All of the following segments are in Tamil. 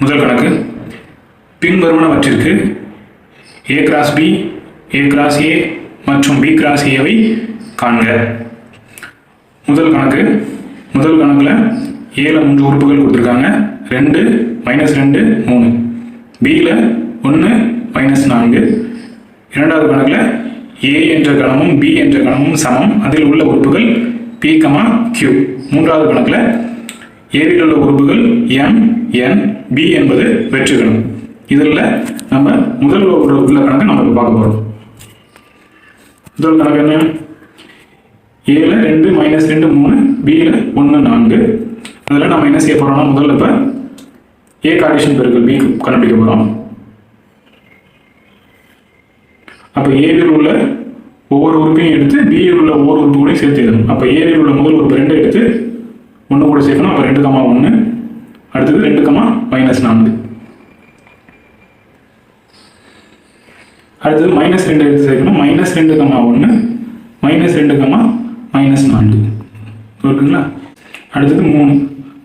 முதல் கணக்கு. பின்வருவனவற்றிற்கு A cross B A cross A மற்றும் பி கிராஸ் ஏவை காண்க. முதல் கணக்கு. முதல் கணக்கில் ஏல மூன்று உறுப்புகள் கொடுத்துருக்காங்க. ரெண்டு மைனஸ் ரெண்டு மூணு. பியில் ஒன்று மைனஸ் நான்கு. இரண்டாவது கணக்கில் ஏ என்ற கணமும் பி என்ற கணமும் சமம். அதில் உள்ள உறுப்புகள் பி கமா கியூ மூன்றாவது கணக்கில் ஏவில் உள்ள உறுப்புகள் எம் என் பி என்பது வெற்று இதில் நம்ம முதல் உள்ள கணக்கு நம்ம பார்க்க போகிறோம் முதல் கணக்கு என்ன? ஏல ரெண்டு மைனஸ் ரெண்டு மூணு பியில் ஒன்று நான்கு. அதில் நம்ம என்ன செய்ய போகிறோம்னா முதல்ல இப்போ ஏ கார்டிஷன் பெருக்கள் பி கண்டுபிடிக்க போகிறோம் அப்போ ஏவில் உள்ள ஒவ்வொரு உறுப்பையும் எடுத்து பியில் உள்ள ஒவ்வொரு உறுப்பு கூட சேர்த்து எழுதணும். அப்போ ஏவில் உள்ள முதல் உறுப்பு ரெண்டு எடுத்து சேர்க்கணும் அப்போ ரெண்டு கமா ஒன்று அடுத்தது ரெண்டு கமா மைனஸ் நான்கு. அடுத்தது மைனஸ் ரெண்டு எடுத்து சேர்க்கணும் மைனஸ் ரெண்டு கமா ஒன்று மைனஸ் ரெண்டு கமா மைனஸ் நான்கு. இருக்குங்களா அடுத்தது மூணு.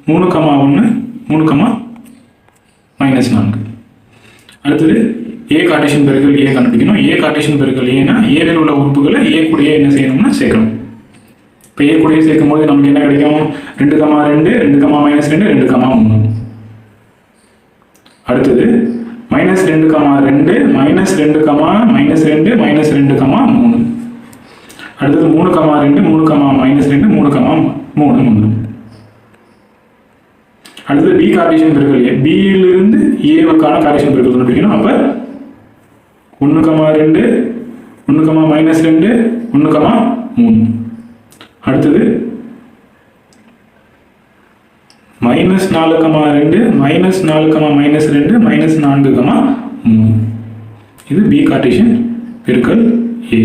மூணு கமா ஒன்று மூணு கமா மைனஸ் நான்கு. அடுத்தது ஏ கார்டேஷன் பெருக்கல் ஏ கண்டுபிடிக்கணும். ஏ கார்டேஷன் பெருக்கல் ஏன்னா ஏவில் உள்ள உறுப்புகளை ஏ கூடயே என்ன செய்யணும்னா சேர்க்கணும். இப்போ ஏ கூடயே சேர்க்கும் போது நமக்கு என்ன கிடைக்கும்? ரெண்டு கமா ரெண்டு ரெண்டு கமா மைனஸ் ரெண்டு ரெண்டு கமா மூணு. அடுத்தது மைனஸ் ரெண்டு கமா ரெண்டு மைனஸ் ரெண்டு கமா மைனஸ் ரெண்டு மைனஸ் ரெண்டு கமா மூணு. அடுத்தது மூணு கமா ரெண்டு மூணு கமா மைனஸ் ரெண்டு மூணு கமா மூணு மூணு. அடுத்தது பி கார்டேஷன் பெருக்கல் ஏ பியிலிருந்து ஏவுக்கான கார்டேஷன் பெருக்கல் கண்டுபிடிக்கணும் அப்போ ஒன்று கமா ரெண்டு ஒன்று கமா மைனஸ் ரெண்டு ஒன்று கமா மூணு. அடுத்தது மைனஸ் நாலு கமா ரெண்டு மைனஸ் நாலு கமா மைனஸ் ரெண்டு மைனஸ் நான்கு கமா மூணு. இது பி கார்டேஷன் பெருக்கல் ஏ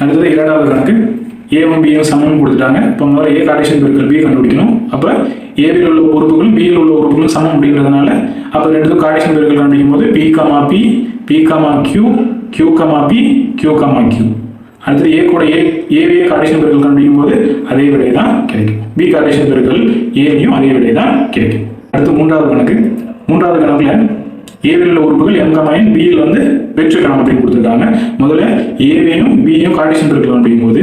அடுத்தது இரண்டாவது கணக்கு. ஏவும் பியும் சமம் கொடுத்துட்டாங்க. இப்போ முதல்ல ஏ கார்டேஷன் பெருக்கல் பி கண்டுபிடிக்கணும். அப்போ ஏவில் உள்ள உறுப்புகளும் பியில் உள்ள உறுப்புகளும் சமம் அப்படின்றதுனால அப்போ ரெண்டுக்கும் கார்டேஷன் பெருக்கல் கண்டுபிடிக்கும் போது P comma P P comma Q Q comma P Q comma Q அடுத்தது ஏ கூட ஏ ஏவே கார்டேஷன் பெருக்கல் கண்டுபிடிக்கும் போது அதே விடை தான் கிடைக்கும். பி கார்டேஷன் பெருக்கல் ஏவையும் அதே விடை தான் கிடைக்கும். அடுத்து மூன்றாவது கணக்கு. மூன்றாவது கணக்குல ஏவில் உள்ள உறுப்புகள் எம் கமாயின் பியில் வந்து வெற்று கணம் அப்படின்னு கொடுத்துருக்காங்க. முதல்ல ஏவையும் பியும் கார்டேஷன் பெருக்கல் அப்படிங்கும் போது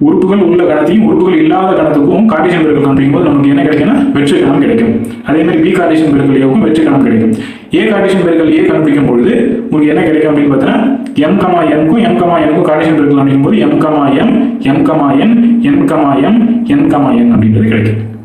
உறுப்புகள் உள்ள கணத்தையும் உறுப்புகள் இல்லாத கணத்துக்கும் கார்டேஷன் பெருக்கல் அப்படிங்கும் போது நமக்கு என்ன கிடைக்கும்னா வெற்று கணம் கிடைக்கும். அதே மாதிரி பி கார்டேஷன் பெருக்கல் ஏவுக்கும் வெற்று கணம் கிடைக்கும். ஏ கார்டேஷன் பெருக்கல் ஏ கண்டுபிடிக்கும் பொழுது உங்களுக்கு என்ன கிடைக்கும் அப்படின்னு பார்த்தீங்கன்னா எம் கமா எம்க்கும் எம் கமா எம்க்கும் கார்டேஷன் இருக்கலாம் அப்படிங்கும்போது M comma M M comma N N comma M N comma N அப்படின்றது கிடைக்கும்.